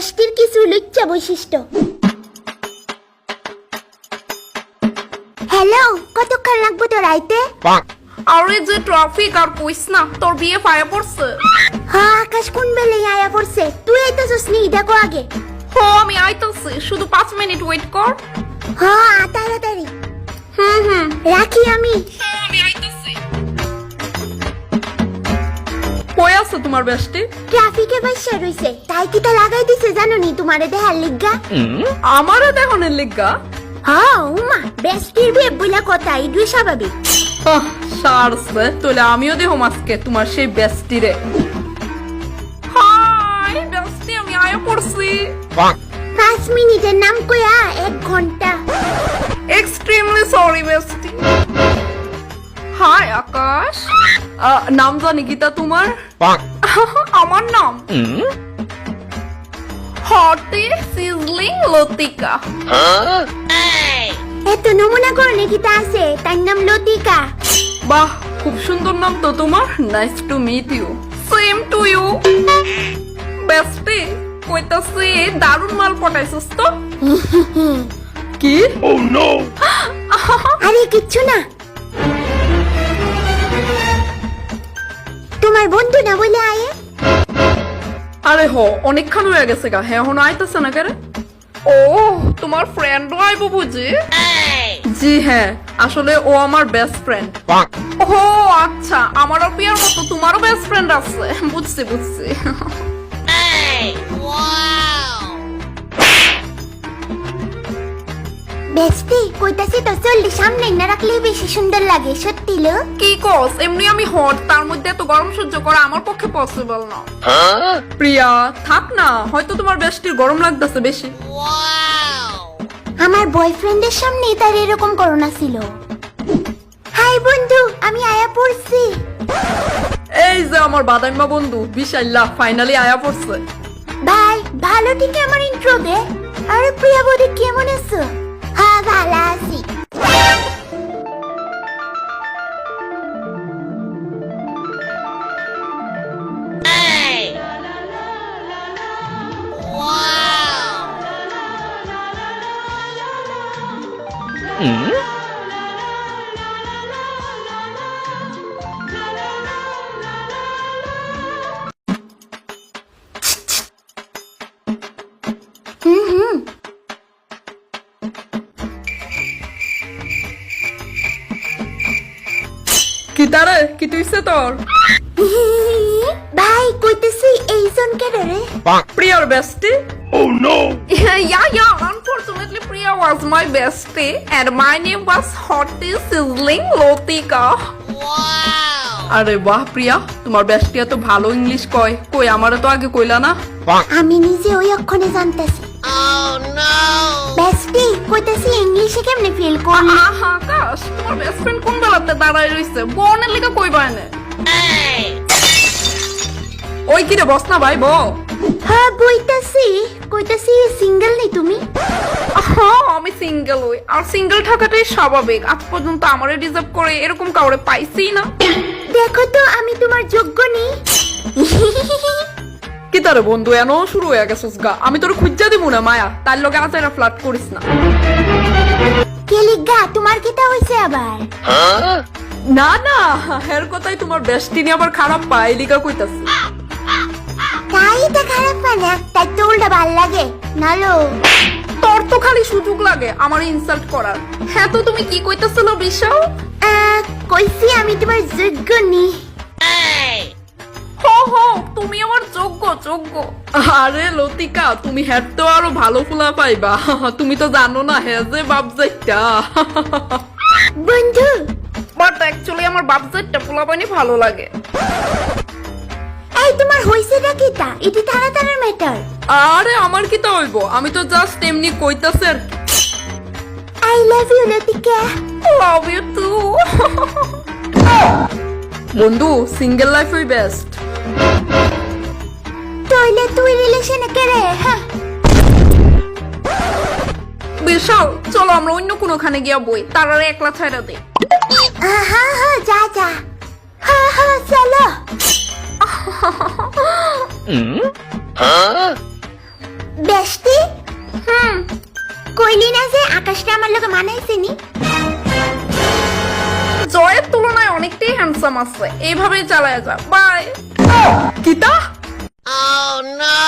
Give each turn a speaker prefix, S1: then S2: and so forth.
S1: বেষ্টির কিছু লুচ্চা বৈশিষ্ট্য। হ্যালো কতক্ষণ লাগবে তোর আইতে?
S2: আরে যে ট্রাফিক আর কইস না তোর বিয়ে ফায়া পড়ছে।
S1: হ্যাঁ আকাশ কোন বেলে আয়া পড়ছে? তুই আইতেছস নি দেখো আগে।
S2: হো আমি আইতাছি শুধু পাঁচ মিনিট ওয়েট কর।
S1: হ্যাঁ তাড়াতাড়ি।
S2: হুম হুম।
S1: রাখি আমি।
S2: আছে তোমার বেস্টি
S1: ট্রাফিকে বাইসা রইছে। তাই কি তা লাগাই দিছে জানো নি তোমারে দেহার লিগা?
S2: আমারে দেখনের লিগা?
S1: হ্যাঁ উমা বিয়ে বইলা কথা স্বাভাবিক।
S2: সারছে তাহলে আমিও দেহ আজকে তোমার সেই বেস্টি রে। হাই বেস্টি আমি আয়া পড়ছি।
S1: পাঁচ মিনিটের নাম কয়া এক ঘণ্টা।
S2: এক্সট্রিমলি সরি বেস্টি নাম জানি গীতা তোমার? আমার নাম? হটে সিজলিং লতিকা।
S1: এত নমুনা করে নাকি তা আছে তার নাম লতিকা।
S2: বাহ খুব সুন্দর নাম তো তোমার। Nice to meet you same to you bestie কইতাছি দারুণ মাল পটাইছস তো। কি?
S1: আরে কিচ্ছু না। তোমার বন্ধু না বলে আয়ে?
S2: আরে হো অনেকক্ষণ হয়ে গেছে গা। হ্যাঁ এখন আইতেছে না কেরে ও তোমার ফ্রেন্ডও আইবো বুঝি? জি হ্যাঁ আসলে ও আমার বেস্ট ফ্রেন্ড ও আচ্ছা আমারও পিয়ার মতো তোমারও বেস্ট ফ্রেন্ড আছে। বুঝছি বুঝছি।
S1: বেস্টি কইতাছি তো চল্লিশ সামনে না রাখলে বেশি সুন্দর লাগে সত্যি লো?
S2: কি কস এমনি আমি হট তার মধ্যে এত গরম সহ্য করা আমার পক্ষে পসিবল না। প্রিয়া থাক না হয়তো তোমার বেস্টির গরম লাগতেছে বেশি।
S1: আমার বয়ফ্রেন্ডের সামনে তার এরকম করোনা ছিল। হাই বন্ধু আমি আয়া পড়ছি।
S2: এই যে আমার বাদাইমা বন্ধু বিশাল্লাহ ফাইনালি আয়া পড়ছে।
S1: ভাই ভালো ঠিক আমার ইন্ট্রো দে। আরে প্রিয়া বৌদি কেমন আছো?
S2: কি তারে কি তুইছে তোর
S1: ভাই কইতেছি এইজন কেডে রে
S2: প্রিয়ার বেস্টি
S3: Oh no!
S2: yeah, yeah. Priya was my bestie, and my name was Hottie Sizzling Lotika. আরে বাহ প্রিয়া তোমার বেস্টিয়া তো ভালো ইংলিশ কয়। কই আমারে তো আগে কইলা না?
S1: আমি নিজে ওই অক্ষণে জানতেছি। বেস্টি কইতেছি ইংলিশে কেমনে ফিল করলি?
S2: আহা আকাশ তোমার বেস্ট ফ্রেন্ড কোন বেলাতে দাঁড়ায় রইছে? বনের লিগা কই বায়নে ওই কি রে বস না ভাই বো
S1: হ্যাঁ বইতাছি কইতাছি সিঙ্গেল নেই তুমি?
S2: হ্যাঁ আমি সিঙ্গেল হই আর সিঙ্গেল থাকাটাই স্বাভাবিক। আজ পর্যন্ত আমারে ডিজার্ভ করে এরকম কাউরে পাইছি না।
S1: দেখো তো আমি তোমার যোগ্য নেই।
S2: কি তারে বন্ধু এনো শুরু হয়ে গেছিস গা। আমি তোর খুঁজা দিব না মায়া। তার লগে আচারা ফ্লাট করিস না।
S1: কেলিগা তোমার কিটা হইছে আবার?
S2: না না হের কথাই তোমার বেস্টিনি আবার খারাপ পায় লিগা কইতাছে।
S1: মানে তাই তো উল্টা ভালো লাগে। নালো।
S2: তোর তো খালি সুযোগ লাগে আমার ইনসাল্ট করার। হ্যাঁ তো তুমি কি কইতাছিল বিশাল
S1: কইছি আমি তোমার যোগ্য নেই
S2: হো হো তুমি আমার যোগ্য যোগ্য। আরে লতিকা তুমি হ্যাঁ তো আরও ভালো ফুলা পাইবা। তুমি তো জানো না হ্যাঁ যে বাপ যাইটা
S1: বন্ধু।
S2: বাট অ্যাকচুয়ালি আমার বাপ যাইটা ফুলা পানি ভালো লাগে।
S1: এই তোমার হইছেটা কিটা? এটি তাড়াতাড়ি ম্যাটার
S2: আরে আমার কি তো হইব? আমি তো জাস্ট এমনি কইতাছি আর
S1: I love you Latika
S2: love you too বন্ধু সিঙ্গেল লাইফ ওই বেস্ট
S1: তাইলে তুই রিলেশনে কেড়ে হ্যাঁ।
S2: বিশাল চলো আমরা অন্য কোনোখানে গিয়া বই। তার আর একলা ছাইরা দে।
S1: হ্যাঁ হ্যাঁ যা যা। হ্যাঁ হ্যাঁ চলো। বেশটি? হুম কইলি না যে আকাশটা আমার লোকে মানাইছেনি?
S2: জয়ের তুলনায় অনেকটাই হ্যান্ডসাম আছে। এইভাবেই চালায় যা। বাই কিতা? Oh no!